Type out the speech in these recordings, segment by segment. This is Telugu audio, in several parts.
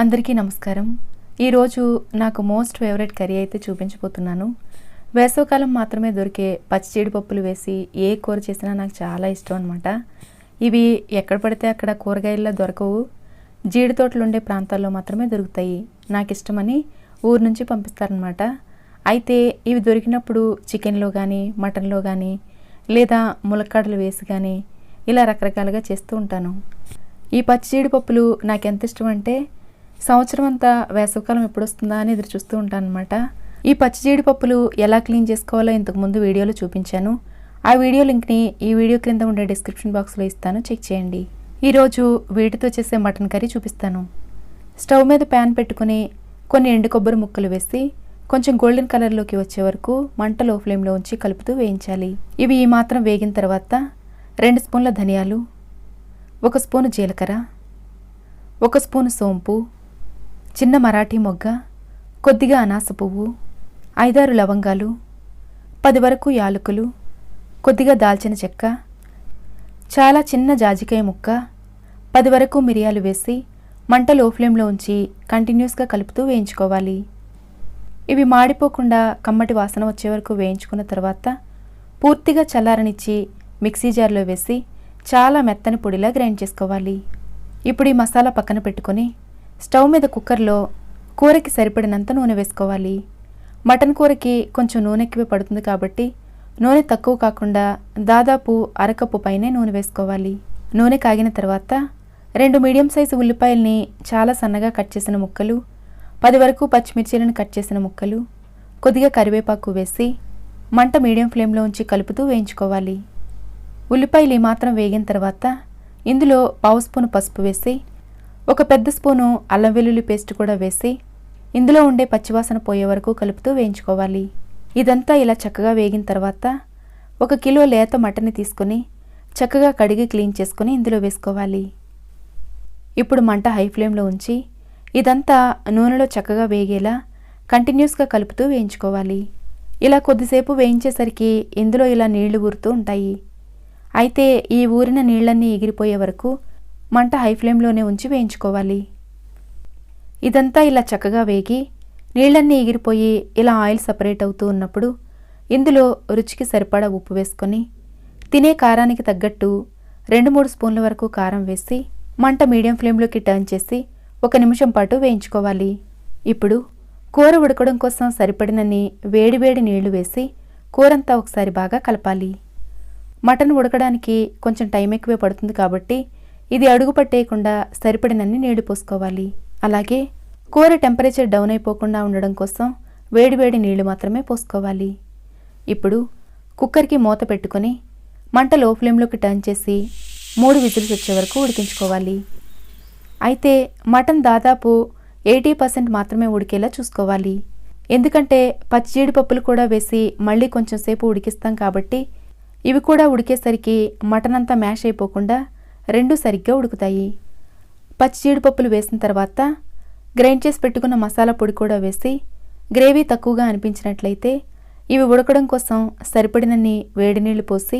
అందరికీ నమస్కారం. ఈరోజు నాకు మోస్ట్ ఫేవరెట్ కర్రీ అయితే చూపించబోతున్నాను. వేసవకాలం మాత్రమే దొరికే పచ్చి జీడిపప్పులు వేసి ఏ కూర చేసినా నాకు చాలా ఇష్టం అనమాట ఇవి ఎక్కడ పడితే అక్కడ కూరగాయల్లో దొరకవు. జీడి తోటలు ఉండే ప్రాంతాల్లో మాత్రమే దొరుకుతాయి. నాకు ఇష్టమని ఊరు నుంచి పంపిస్తారనమాట అయితే ఇవి దొరికినప్పుడు చికెన్లో కానీ మటన్లో కానీ లేదా ములక్కాడలు వేసి కానీ ఇలా రకరకాలుగా చేస్తూ ఉంటాను. ఈ పచ్చి జీడిపప్పులు నాకు ఎంత ఇష్టం అంటే సంవత్సరం అంతా వేసవికాలం ఎప్పుడు వస్తుందా అని ఎదురు చూస్తూ ఉంటాను అనమాట ఈ పచ్చి జీడిపప్పులు ఎలా క్లీన్ చేసుకోవాలో ఇంతకు ముందు వీడియోలో చూపించాను. ఆ వీడియో లింక్ని ఈ వీడియో క్రింద ఉండే డిస్క్రిప్షన్ బాక్స్లో ఇస్తాను. చెక్ చేయండి. ఈరోజు వీటితో చేసే మటన్ కర్రీ చూపిస్తాను. స్టవ్ మీద ప్యాన్ పెట్టుకుని కొన్ని ఎండు కొబ్బరి ముక్కలు వేసి కొంచెం గోల్డెన్ కలర్లోకి వచ్చే వరకు మంట లో ఫ్లేమ్లో ఉంచి కలుపుతూ వేయించాలి. ఇవి ఈ మాత్రం వేగిన తర్వాత రెండు స్పూన్ల ధనియాలు ఒక స్పూను జీలకర్ర ఒక స్పూను సోంపు చిన్న మరాఠీ మొగ్గ కొద్దిగా అనాస పువ్వు ఐదారు లవంగాలు పది వరకు యాలకులు కొద్దిగా దాల్చిన చెక్క చాలా చిన్న జాజికాయ ముక్క పది వరకు మిరియాలు వేసి మంట లో ఫ్లేమ్లో ఉంచి కంటిన్యూస్గా కలుపుతూ వేయించుకోవాలి. ఇవి మాడిపోకుండా కమ్మటి వాసన వచ్చే వరకు వేయించుకున్న తర్వాత పూర్తిగా చల్లారనిచ్చి మిక్సీ జార్లో వేసి చాలా మెత్తని పొడిలా గ్రైండ్ చేసుకోవాలి. ఇప్పుడు ఈ మసాలా పక్కన పెట్టుకొని స్టవ్ మీద కుక్కర్లో కూరకి సరిపడినంత నూనె వేసుకోవాలి. మటన్ కూరకి కొంచెం నూనె ఎక్కువ పడుతుంది కాబట్టి నూనె తక్కువ కాకుండా దాదాపు అరకప్పు పైనే నూనె వేసుకోవాలి. నూనె కాగిన తర్వాత రెండు మీడియం సైజు ఉల్లిపాయల్ని చాలా సన్నగా కట్ చేసిన ముక్కలు పది వరకు పచ్చిమిర్చీలను కట్ చేసిన ముక్కలు కొద్దిగా కరివేపాకు వేసి మంట మీడియం ఫ్లేమ్లో ఉంచి కలుపుతూ వేయించుకోవాలి. ఉల్లిపాయలు మాత్రం వేగిన తర్వాత ఇందులో పావు స్పూన్ పసుపు వేసి ఒక పెద్ద స్పూను అల్లం వెల్లుల్లి పేస్ట్ కూడా వేసి ఇందులో ఉండే పచ్చివాసన పోయే వరకు కలుపుతూ వేయించుకోవాలి. ఇదంతా ఇలా చక్కగా వేగిన తర్వాత ఒక కిలో లేత మటన్ తీసుకొని చక్కగా కడిగి క్లీన్ చేసుకొని ఇందులో వేసుకోవాలి. ఇప్పుడు మంట హై ఫ్లేమ్లో ఉంచి ఇదంతా నూనెలో చక్కగా వేగేలా కంటిన్యూస్గా కలుపుతూ వేయించుకోవాలి. ఇలా కొద్దిసేపు వేయించేసరికి ఇందులో ఇలా నీళ్ళు ఊరుతూ ఉంటాయి. అయితే ఈ ఊరిన నీళ్ళన్నీ ఎగిరిపోయే వరకు మంట హై ఫ్లేమ్లోనే ఉంచి వేయించుకోవాలి. ఇదంతా ఇలా చక్కగా వేగి నీళ్ళన్నీ ఎగిరిపోయి ఇలా ఆయిల్ సపరేట్ అవుతూ ఉన్నప్పుడు ఇందులో రుచికి సరిపడా ఉప్పు వేసుకొని తినే కారానికి తగ్గట్టు రెండు మూడు స్పూన్ల వరకు కారం వేసి మంట మీడియం ఫ్లేమ్లోకి టర్న్ చేసి ఒక నిమిషం పాటు వేయించుకోవాలి. ఇప్పుడు కూర ఉడకడం కోసం సరిపడినన్ని వేడివేడి నీళ్ళు వేసి కూరంతా ఒకసారి బాగా కలపాలి. మటన్ ఉడకడానికి కొంచెం టైం ఎక్కువే పడుతుంది కాబట్టి ఇది అడుగు పట్టేయకుండా సరిపడినన్ని నీళ్ళు పోసుకోవాలి. అలాగే కూర టెంపరేచర్ డౌన్ అయిపోకుండా ఉండడం కోసం వేడివేడి నీళ్ళు మాత్రమే పోసుకోవాలి. ఇప్పుడు కుక్కర్కి మూత పెట్టుకొని మంట లో ఫ్లేమ్లోకి టర్న్ చేసి మూడు విజిల్స్ వచ్చే వరకు ఉడికించుకోవాలి. అయితే మటన్ దాదాపు ఎయిటీ పర్సెంట్ మాత్రమే ఉడికేలా చూసుకోవాలి. ఎందుకంటే పచ్చి జీడిపప్పులు కూడా వేసి మళ్ళీ కొంచెం సేపు ఉడికిస్తాం కాబట్టి ఇవి కూడా ఉడికేసరికి మటన్ అంతా మ్యాష్ అయిపోకుండా రెండు సరిగ్గా ఉడుకుతాయి. పచ్చి జీడిపప్పులు వేసిన తర్వాత గ్రైండ్ చేసి పెట్టుకున్న మసాలా పొడి కూడా వేసి గ్రేవీ తక్కువగా అనిపించినట్లయితే ఇవి ఉడకడం కోసం సరిపడినన్ని వేడి నీళ్ళు పోసి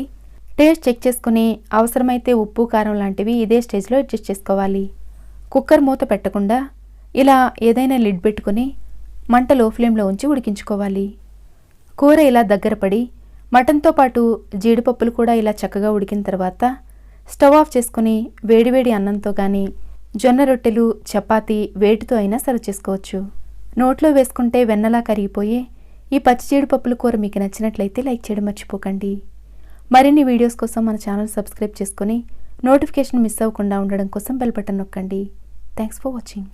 టేస్ట్ చెక్ చేసుకుని అవసరమైతే ఉప్పు కారం లాంటివి ఇదే స్టేజ్లో అడ్జస్ట్ చేసుకోవాలి. కుక్కర్ మూత పెట్టకుండా ఇలా ఏదైనా లిడ్ పెట్టుకుని మంట లో ఫ్లేమ్లో ఉంచి ఉడికించుకోవాలి. కూర ఇలా దగ్గర పడి మటన్తో పాటు జీడిపప్పులు కూడా ఇలా చక్కగా ఉడికిన తర్వాత స్టవ్ ఆఫ్ చేసుకుని వేడివేడి అన్నంతో కానీ జొన్న రొట్టెలు చపాతీ వేటితో అయినా సర్వ్ చేసుకోవచ్చు. నోట్లో వేసుకుంటే వెన్నలా కరిగిపోయే ఈ పచ్చి జీడిపప్పుల కూర మీకు నచ్చినట్లయితే లైక్ చేయడం మర్చిపోకండి. మరిన్ని వీడియోస్ కోసం మన ఛానల్ సబ్స్క్రైబ్ చేసుకొని నోటిఫికేషన్ మిస్ అవ్వకుండా ఉండడం కోసం బెల్ బటన్ నొక్కండి. Thanks for watching.